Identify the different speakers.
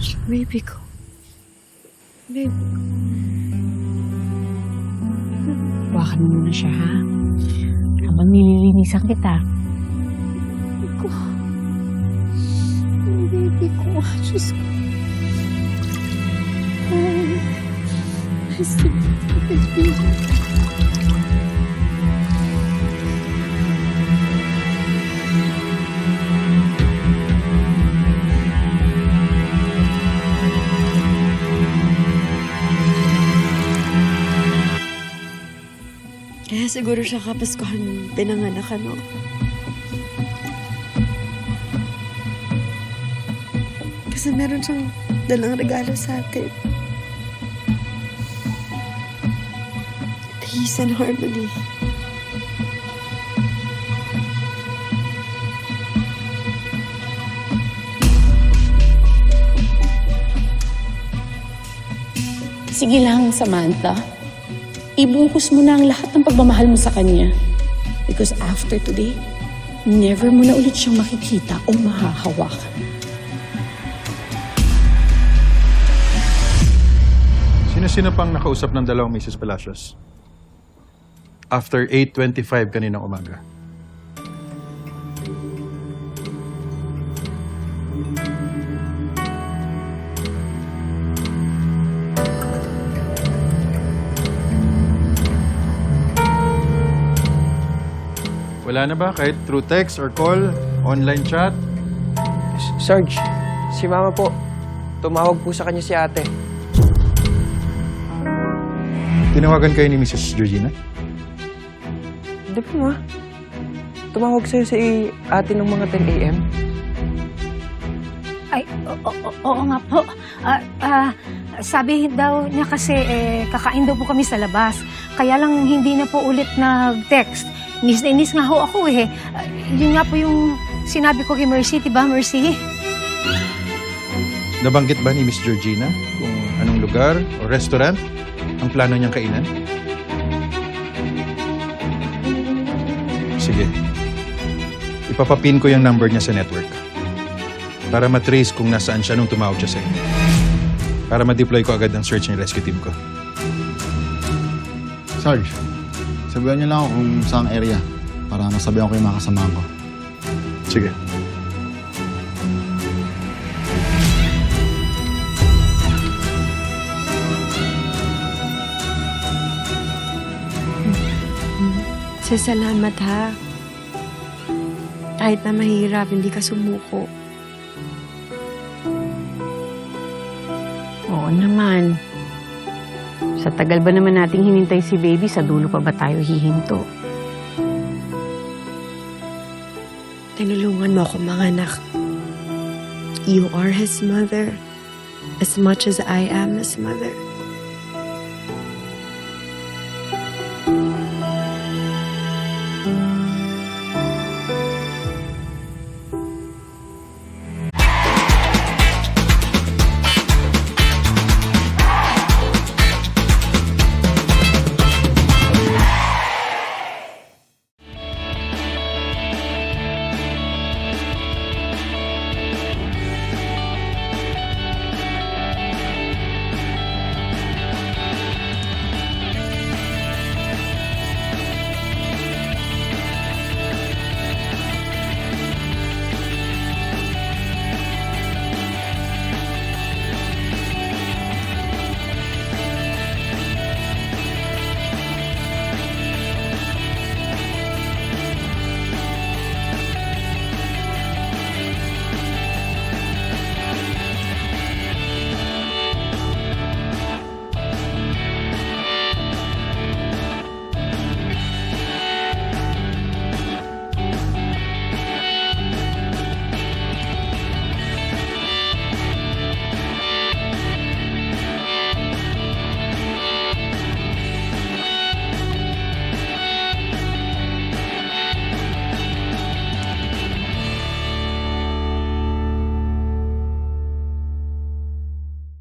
Speaker 1: Baby ko. Baby ko.
Speaker 2: Hawakan mo muna siya, ha? Habang nililinisan kita.
Speaker 1: Baby ko. Baby ko. Diyos ko. Oh, my sweet baby. Kaya siguro siya kapaskuhan pinanganak ano. Kasi meron siyang dalang regalo sa atin. Peace and harmony.
Speaker 2: Sige lang, Samantha. Ibuhos mo na ang lahat ng pagmamahal mo sa kanya. Because after today, never mo na ulit siyang makikita o mahahawakan.
Speaker 3: Sino-sino pang nakausap ng dalawang Mrs. Palacios? After 8.25 kaninang umaga. Wala na ba? Kahit through text or call, online chat?
Speaker 4: Sarge, si Mama po. Tumawag po sa kanya si ate.
Speaker 3: Tinawagan kayo ni Mrs. Georgina?
Speaker 4: Hindi po, Ma. Tumawag sa'yo si ate ng mga 10 a.m.
Speaker 5: Ay, o- o- o- oo nga po. Ah, ah, sabi daw niya kasi eh, kakain daw po kami sa labas. Kaya lang hindi na po ulit nag-text. Inis na inis nga ho ako eh. Ah, yun nga po yung sinabi ko kay Mercy, diba Mercy?
Speaker 3: Nabanggit ba ni Miss Georgina kung anong lugar o restaurant ang plano niyang kainan? Sige. Ipapapin ko yung number niya sa network para matrace kung nasaan siya nung tumawag siya sa inyo. Para ma-deploy ko agad ang search and rescue team ko.
Speaker 6: Sarge, sabihan niyo lang ako kung saang area para masabihan ko yung mga kasamahan ko.
Speaker 3: Sige.
Speaker 1: Salamat ha. Kahit na mahirap, hindi ka sumuko.
Speaker 2: Oo naman. Sa tagal ba naman nating hinintay si baby, sa dulo pa ba tayo hihinto?
Speaker 1: Tinulungan mo ako mga anak. You are his mother as much as I am his mother.